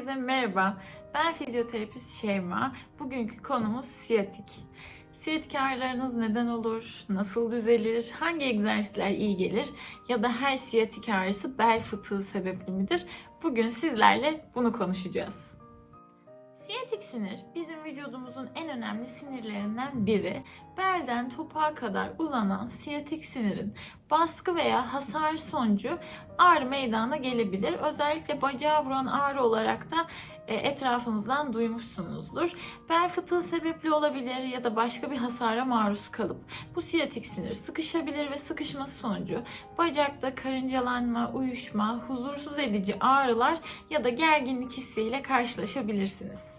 Herkese merhaba. Ben fizyoterapist Şeyma. Bugünkü konumuz siyatik. Siyatik ağrılarınız neden olur? Nasıl düzelir? Hangi egzersizler iyi gelir? Ya da her siyatik ağrısı bel fıtığı sebepli midir? Bugün sizlerle bunu konuşacağız. Siyatik sinir bizim vücudumuzun en önemli sinirlerinden biri. Belden topuğa kadar uzanan siyatik sinirin baskı veya hasar sonucu ağrı meydana gelebilir. Özellikle bacağı vuran ağrı olarak da e, etrafınızdan duymuşsunuzdur. Bel fıtığı sebepli olabilir ya da başka bir hasara maruz kalıp bu siyatik sinir sıkışabilir ve sıkışması sonucu bacakta karıncalanma, uyuşma, huzursuz edici ağrılar ya da gerginlik hissiyle karşılaşabilirsiniz.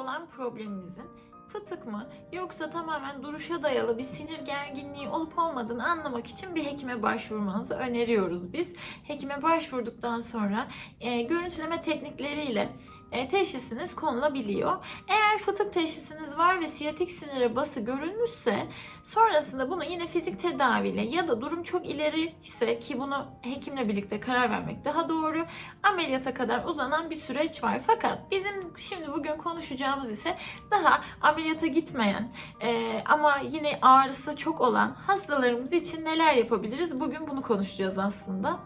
Olan probleminizin fıtık mı yoksa tamamen duruşa dayalı bir sinir gerginliği olup olmadığını anlamak için bir hekime başvurmanızı öneriyoruz biz. Hekime başvurduktan sonra e, görüntüleme teknikleriyle e, teşhisiniz konulabiliyor. Eğer fıtık teşhisiniz var ve siyatik sinire bası görülmüşse sonrasında bunu yine fizik tedaviyle ya da durum çok ileri ise ki bunu hekimle birlikte karar vermek daha doğru ameliyata kadar uzanan bir süreç var. Fakat bizim şimdi bugün konuşacağımız ise daha ameliyata gitmeyen e, ama yine ağrısı çok olan hastalarımız için neler yapabiliriz? Bugün bunu konuşacağız aslında.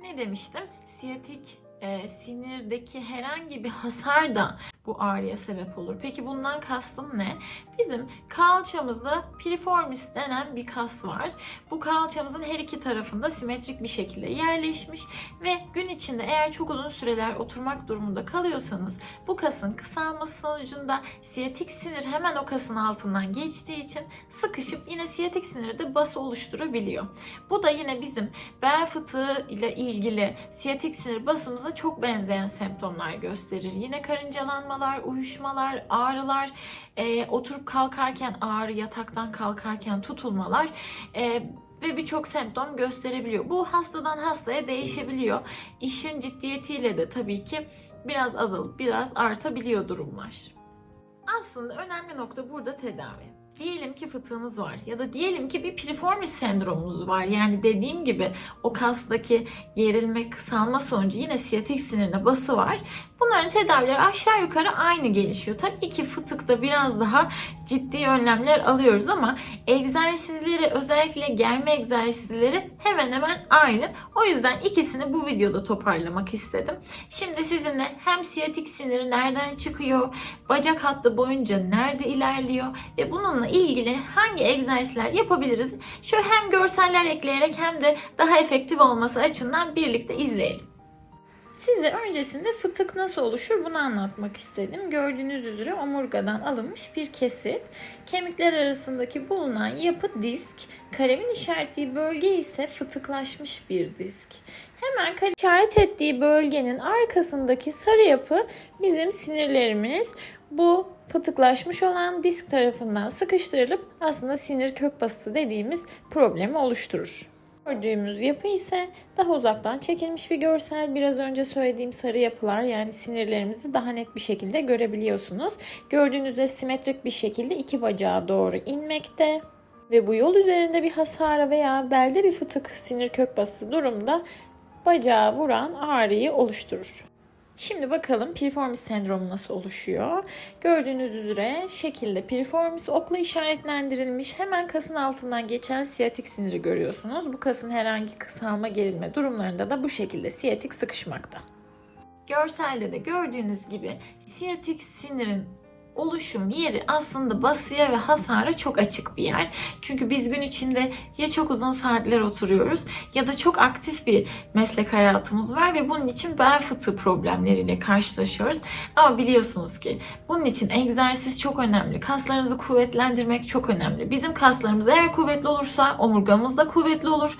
Ne demiştim? Siyatik e, sinirdeki herhangi bir hasar da bu ağrıya sebep olur. Peki bundan kastım ne? Bizim kalçamızda piriformis denen bir kas var. Bu kalçamızın her iki tarafında simetrik bir şekilde yerleşmiş ve gün içinde eğer çok uzun süreler oturmak durumunda kalıyorsanız bu kasın kısalması sonucunda siyatik sinir hemen o kasın altından geçtiği için sıkışıp yine siyatik sinirde bası oluşturabiliyor. Bu da yine bizim bel fıtığı ile ilgili siyatik sinir basımıza çok benzeyen semptomlar gösterir. Yine karıncalanmalar, uyuşmalar, ağrılar, e, oturup kalkarken ağrı, yataktan kalkarken tutulmalar e, ve birçok semptom gösterebiliyor. Bu hastadan hastaya değişebiliyor. İşin ciddiyetiyle de tabii ki biraz azalıp biraz artabiliyor durumlar. Aslında önemli nokta burada tedavi. Diyelim ki fıtığınız var ya da diyelim ki bir piriformis sendromunuz var. Yani dediğim gibi o kastaki gerilme, kısalma sonucu yine siyatik sinirine bası var. Bunların tedavileri aşağı yukarı aynı gelişiyor. Tabii ki fıtıkta biraz daha ciddi önlemler alıyoruz ama egzersizleri özellikle germe egzersizleri hemen hemen aynı. O yüzden ikisini bu videoda toparlamak istedim. Şimdi sizinle hem siyatik siniri nereden çıkıyor, bacak hattı boyunca nerede ilerliyor ve bununla ilgili hangi egzersizler yapabiliriz? Şu hem görseller ekleyerek hem de daha efektif olması açısından birlikte izleyelim. Size öncesinde fıtık nasıl oluşur bunu anlatmak istedim. Gördüğünüz üzere omurgadan alınmış bir kesit. Kemikler arasındaki bulunan yapı disk, karemin işaretliği bölge ise fıtıklaşmış bir disk. Hemen işaret ettiği bölgenin arkasındaki sarı yapı bizim sinirlerimiz. Bu fıtıklaşmış olan disk tarafından sıkıştırılıp aslında sinir kök basısı dediğimiz problemi oluşturur. Gördüğümüz yapı ise daha uzaktan çekilmiş bir görsel. Biraz önce söylediğim sarı yapılar yani sinirlerimizi daha net bir şekilde görebiliyorsunuz. Gördüğünüz üzere simetrik bir şekilde iki bacağa doğru inmekte. Ve bu yol üzerinde bir hasara veya belde bir fıtık sinir kök bası durumda bacağı vuran ağrıyı oluşturur. Şimdi bakalım piriformis sendromu nasıl oluşuyor. Gördüğünüz üzere şekilde piriformis okla işaretlendirilmiş hemen kasın altından geçen siyatik siniri görüyorsunuz. Bu kasın herhangi kısalma gerilme durumlarında da bu şekilde siyatik sıkışmakta. Görselde de gördüğünüz gibi siyatik sinirin oluşum yeri aslında basıya ve hasara çok açık bir yer. Çünkü biz gün içinde ya çok uzun saatler oturuyoruz ya da çok aktif bir meslek hayatımız var ve bunun için bel fıtığı problemleriyle karşılaşıyoruz. Ama biliyorsunuz ki bunun için egzersiz çok önemli. Kaslarınızı kuvvetlendirmek çok önemli. Bizim kaslarımız eğer kuvvetli olursa omurgamız da kuvvetli olur.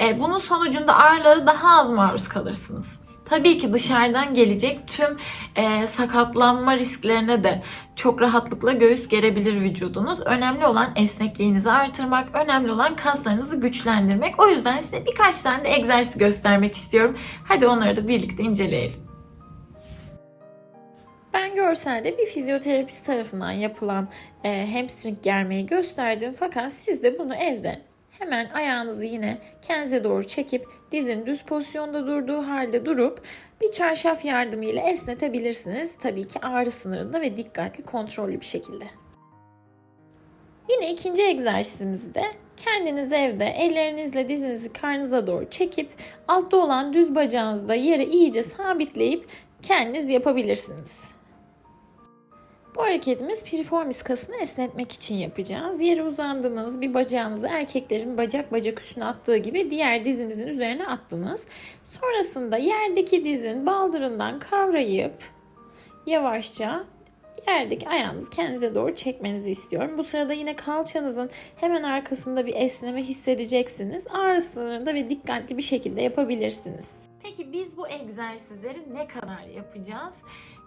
E, bunun sonucunda ağrılara daha az maruz kalırsınız. Tabii ki dışarıdan gelecek tüm e, sakatlanma risklerine de çok rahatlıkla göğüs gerebilir vücudunuz. Önemli olan esnekliğinizi artırmak, önemli olan kaslarınızı güçlendirmek. O yüzden size birkaç tane de egzersiz göstermek istiyorum. Hadi onları da birlikte inceleyelim. Ben görselde bir fizyoterapist tarafından yapılan e, hamstring germeyi gösterdim fakat siz de bunu evde Hemen ayağınızı yine kendinize doğru çekip dizin düz pozisyonda durduğu halde durup bir çarşaf yardımıyla esnetebilirsiniz. Tabii ki ağrı sınırında ve dikkatli kontrollü bir şekilde. Yine ikinci egzersizimizde kendiniz evde ellerinizle dizinizi karnınıza doğru çekip altta olan düz bacağınızı da yere iyice sabitleyip kendiniz yapabilirsiniz. Bu hareketimiz piriformis kasını esnetmek için yapacağız. Yere uzandınız, bir bacağınızı erkeklerin bacak bacak üstüne attığı gibi diğer dizinizin üzerine attınız. Sonrasında yerdeki dizin baldırından kavrayıp yavaşça yerdeki ayağınızı kendinize doğru çekmenizi istiyorum. Bu sırada yine kalçanızın hemen arkasında bir esneme hissedeceksiniz. Ağrı sınırında ve dikkatli bir şekilde yapabilirsiniz. Peki biz bu egzersizleri ne kadar yapacağız?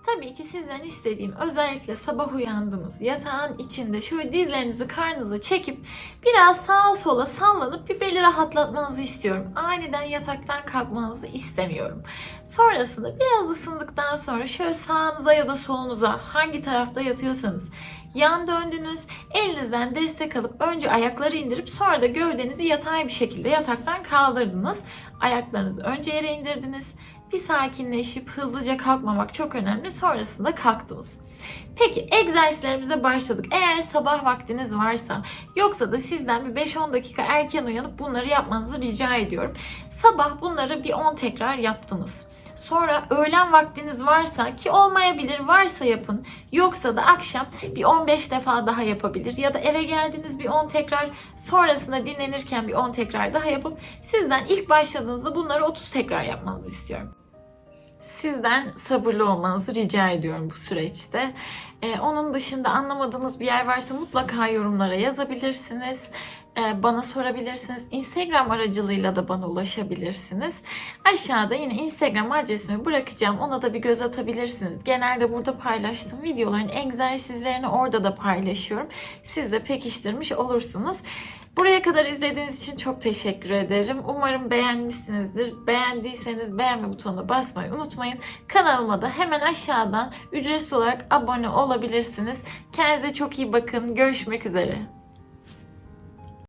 Tabii ki sizden istediğim özellikle sabah uyandınız yatağın içinde şöyle dizlerinizi karnınıza çekip biraz sağa sola sallanıp bir beli rahatlatmanızı istiyorum. Aniden yataktan kalkmanızı istemiyorum. Sonrasında biraz ısındıktan sonra şöyle sağınıza ya da solunuza hangi tarafta yatıyorsanız yan döndünüz. Elinizden destek alıp önce ayakları indirip sonra da gövdenizi yatay bir şekilde yataktan kaldırdınız. Ayaklarınızı önce yere indirdiniz. Bir sakinleşip hızlıca kalkmamak çok önemli. Sonrasında kalktınız. Peki egzersizlerimize başladık. Eğer sabah vaktiniz varsa yoksa da sizden bir 5-10 dakika erken uyanıp bunları yapmanızı rica ediyorum. Sabah bunları bir 10 tekrar yaptınız. Sonra öğlen vaktiniz varsa ki olmayabilir varsa yapın. Yoksa da akşam bir 15 defa daha yapabilir. Ya da eve geldiniz bir 10 tekrar sonrasında dinlenirken bir 10 tekrar daha yapıp sizden ilk başladığınızda bunları 30 tekrar yapmanızı istiyorum. Sizden sabırlı olmanızı rica ediyorum bu süreçte. Ee, onun dışında anlamadığınız bir yer varsa mutlaka yorumlara yazabilirsiniz. Ee, bana sorabilirsiniz. Instagram aracılığıyla da bana ulaşabilirsiniz. Aşağıda yine Instagram adresimi bırakacağım. Ona da bir göz atabilirsiniz. Genelde burada paylaştığım videoların egzersizlerini orada da paylaşıyorum. Siz de pekiştirmiş olursunuz. Buraya kadar izlediğiniz için çok teşekkür ederim. Umarım beğenmişsinizdir. Beğendiyseniz beğenme butonuna basmayı unutmayın. Kanalıma da hemen aşağıdan ücretsiz olarak abone olabilirsiniz. Kendinize çok iyi bakın. Görüşmek üzere.